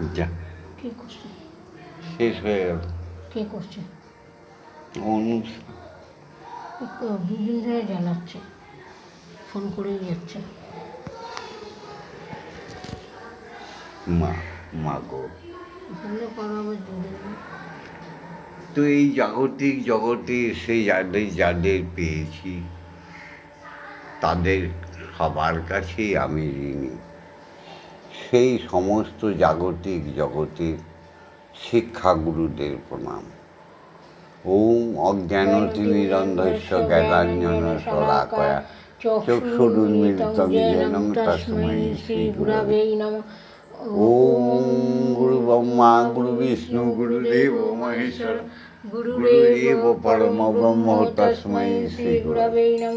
যা। কে করছে? শেষ হয়ে গেল। কে করছে? অনুষ্ঠান দুদিন ধরে জ্বালাচ্ছে ফোন করেই যাচ্ছে। মা মা গো। বললে করো আবার দুদিন তো এই জাগতিক জগতে সেই যাদের যাদের পেয়েছি তাদের সবার কাছেই আমি ঋণী। সেই সমস্ত জাগতিক জগতের শিক্ষাগুরুদের প্রণাম। ওম অজ্ঞানতিমিরন্ধস্য জ্ঞানাঞ্জন শলাকয়া চক্ষুরুন্মিলিতং যেন নম। ওম গুরু ব্রহ্মা গুরু বিষ্ণু গুরুদেব মহেশ্বর গুরুদেব পরম ব্রহ্ম তস্मै শ্রী গুরবে শ্রীগুরবে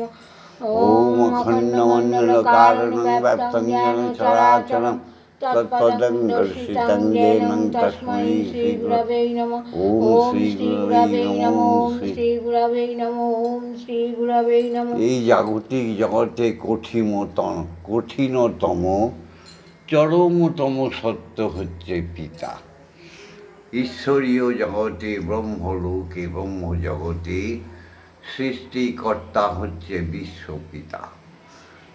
ওম অখণ্ডমণ্ডলকারণং ব্যপ্তং যেন চরাচরম তৎপদং দর্শিতং যেন তস্मै শ্রী শ্রীগুরবে নম ওম ওম শ্রীগুরবে নম ওম শ্রীগুরবে নম ওম শ্রীগুরবে নম এই জাগতিক জগতে কঠিনতম কঠিনতম চরমতম সত্য হচ্ছে পিতা। ঈশ্বরীয় জগতে ব্রহ্মলোকে ব্রহ্মজগতে সৃষ্টিকর্তা হচ্ছে বিশ্বপিতা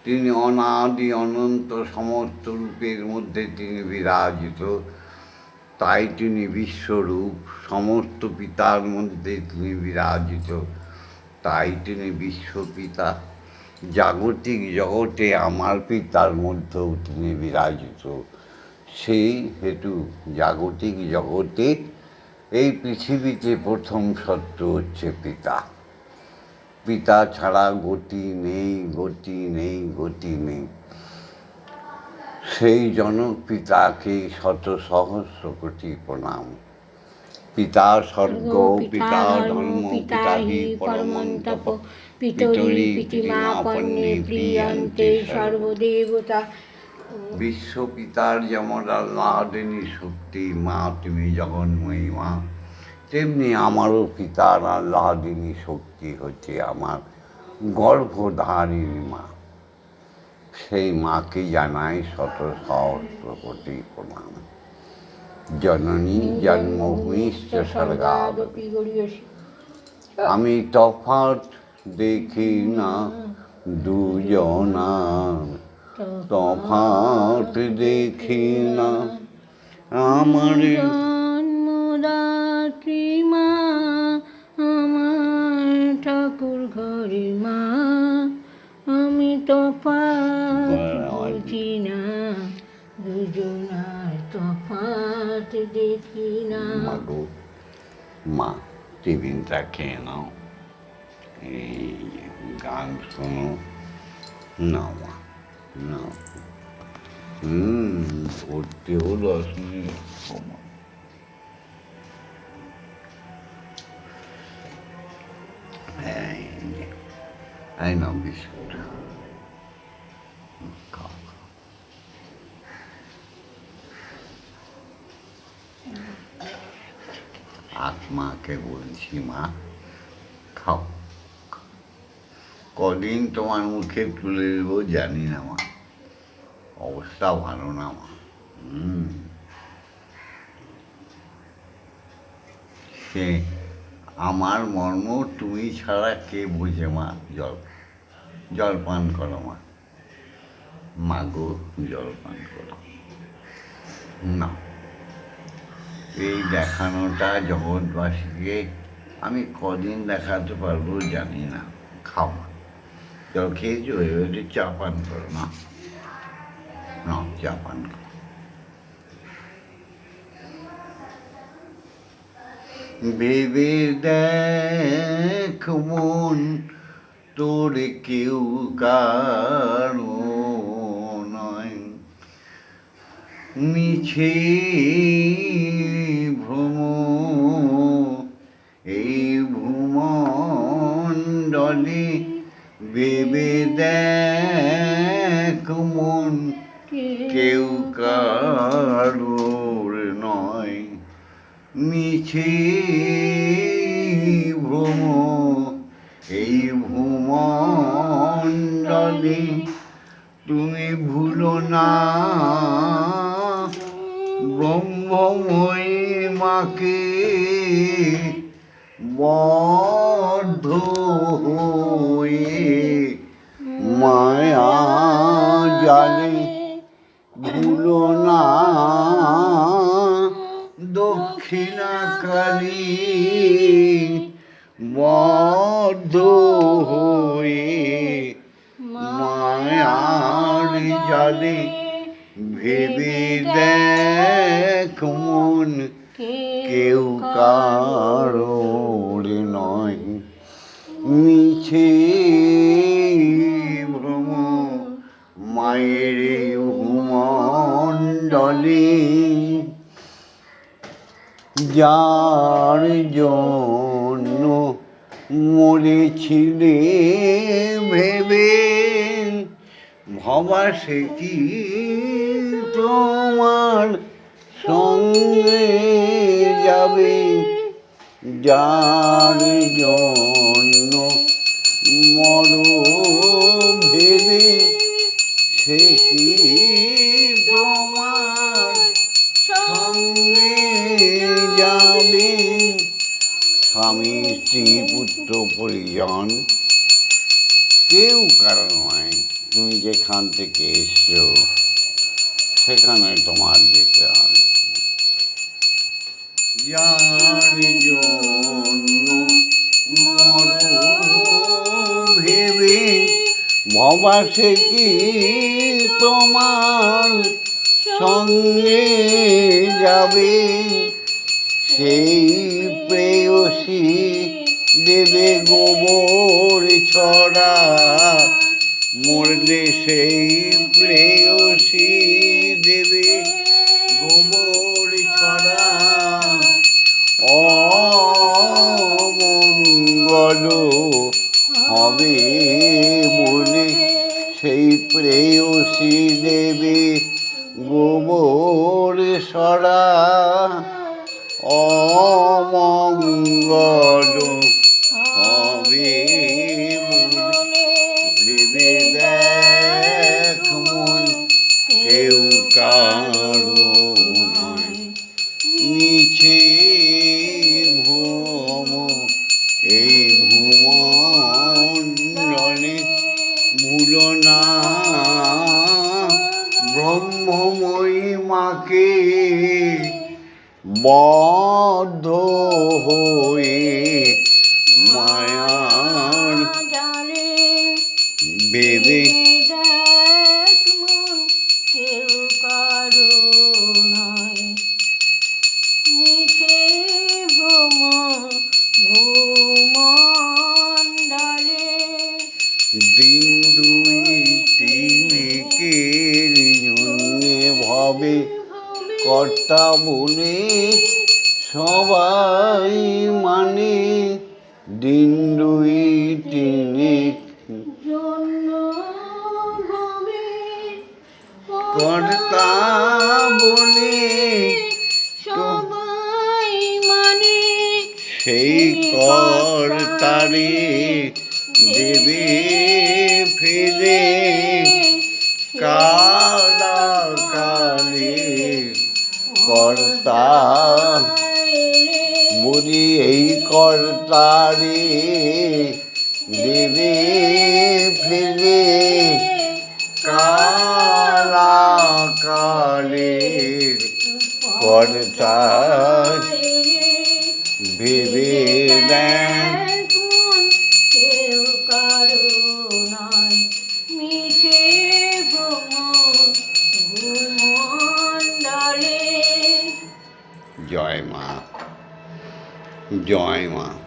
তিনি অনাদি অনন্ত সমস্ত রূপের মধ্যে তিনি বিরাজিত। তাই তিনি বিশ্বরূপ, সমস্ত পিতার মধ্যে তিনি বিরাজিত। তাই তিনি বিশ্বপিতা। জাগতিক জগতে আমার পিতার মধ্যেও তিনি বিরাজিত। সেই হেতু জাগতিক জগতে এই পৃথিবীতে প্রথম সত্য হচ্ছে পিতা। পিতা ছাড়া গতি নেই গতি নেই গতি নেই। সেই জনক পিতাকে শত সহস্র কোটি প্রণাম। পিতা স্বর্গ পিতা ধর্ম পিতা হি পরমন্তপ পিতরি পিতিমা পন্নে প্রিয়ন্তে সর্বদেবতা। বিশ্বপিতার যেমন আল্লাহদিনী শক্তি মা তুমি জগন্ময়ী মা। তেমনি আমারও পিতার আল্লাহদিনী শক্তি হচ্ছে আমার গর্ভধারিণী মা। সেই মাকে জানাই শত সহস্র কোটি প্রণাম। জননী জন্মভূমিশ্চ গরীয়সী আমি তফাৎ দেখি না দুজনার তফাৎ দেখি না আমার মা আমার ঠাকুর ঘরে মা আমি তো বুঝি না দুজনার তফাত দেখি না। মা টিফিনটা খেয়ে নাও। এই গান শোনো। না মা না হুম পড়তেও দশ মিনিট সময় নাও বিস্কুট খাও খাও। আত্মাকে বলছি, মা, খাও। কদিন তোমার মুখে তুলে দেবো জানি না, মা। অবস্থা ভালো না, মা। হুম। সে, আমার মর্ম তুমি ছাড়া কে বোঝে, মা, জল? জল পান করো মা। মাগো জল পান করো। না। এই দেখানোটা জগৎবাসীকে আমি কদিন দেখাতে পারব জানি না। খাও না জল খেয়েছো? এবারে চা পান করো না না, চা পান করো। ভেবে দেখ মন তোর কেউ কারও নয়। মিছে ভ্রম এই ভূমণ্ডলে ভেবে দেখ মন, কেউ কারোর নয়। মিছে ভূমণ্ডলে তুমি ভুলো না। ব্রহ্মময়ী মাকে বদ্ধ হয়ে মায়া জালে ভুলো না। দক্ষিণা কালী বদ্ধ হয়ে জালে ভেবে দেখ মন কেউ কারোর নয়। মিছে ভ্রম মায়ের মণ্ডলে যার জন্য মরেছিলে ভেবে ভবা সে কি তোমার সঙ্গে যাবে যার জন্য মর ভেবে সে কি তোমার সঙ্গে যাবে। স্বামী, স্ত্রী, পুত্র, পরিজন, কেউ কারণ নয়। তুমি যেখান থেকে এসছো সেখানে তোমার যেতে হয়। যার জন্য ভেবে ভবা সে কি তোমার সঙ্গে যাবে? সেই প্রেয়সী দেবে গোবর ছড়া মরলে সেই প্রেয়সী দেবে গোবর ছড়া। অমঙ্গল হবে বলে সেই প্রেয়সী দেবে গোবর সরা অমঙ্গল বদ্ধ হয়ে মায়ার ভূমণ্ডলে দিন দুই তিনেকের জন্যে ভাবে কর্তা বলে কর্তা বলে সবাই মানে সেই কর্তারে দেবে ফেলে কালা কালে কর্তা বলি এই কর্তারে দেবে ফেলে কালা কালের কর্তা ভেবে দেন কেউ কারও নয়। জয় মা জয় মা।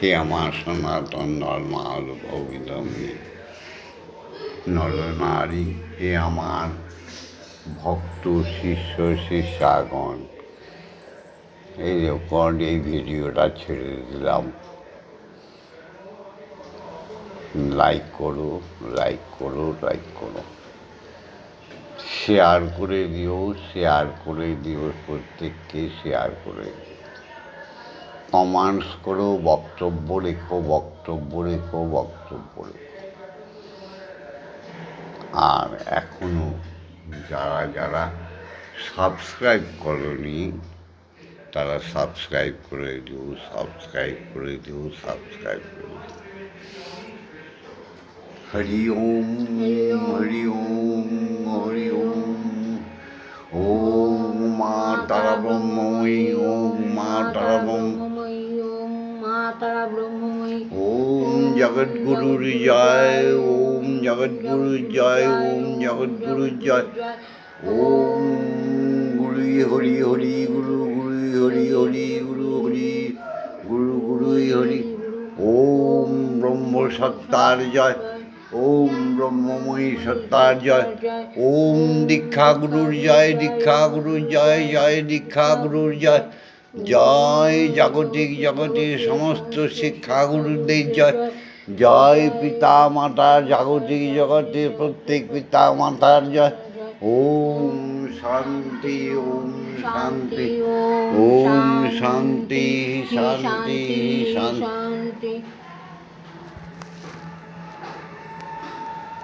হে আমার সনাতন ধর্মাল ভবিদমী নরনারী, হে আমার ভক্ত, শিষ্য, শিষ্যাগণ। এই রেকর্ড এই ভিডিওটা ছেড়ে দিলাম। লাইক করো লাইক করো লাইক করো। শেয়ার করে দিও শেয়ার করে দিও প্রত্যেককে শেয়ার করে দিও। কমেন্টস করো বক্তব্য রেখো বক্তব্য রেখো বক্তব্য রেখো। আর এখনও যারা যারা সাবস্ক্রাইব করনি, তারা সাবস্ক্রাইব করে দিও, সাবস্ক্রাইব করে দিও, সাবস্ক্রাইব করে দিও। হরি ওম হরি ওম হরি ওম। ওম মা তারা ব্রহ্মময়ী ওম মা তারা জগৎগুরুর জয় ওম জগৎগুরুর জয় ওম জগৎগুরুর জয় ওম গুরু হরি হরি গুরু গুরু হরি হরি গুরু হরি গুরু গুরু হরি ওম ব্রহ্ম সত্তার জয় ওম ব্রহ্মময়ী সত্তার জয় ওম দীক্ষা গুরুর জয় দীক্ষা গুরুর জয় জয় দীক্ষা গুরুর জয় জয় জাগতিক জগতের সমস্ত শিক্ষা গুরুদের জয় জয় পিতা মাতা জাগতিক জগতে প্রত্যেক পিতা মাতার জয়। ওম শান্তি ওম শান্তি। ওম শান্তি শান্তি শান্তি। শান্তি।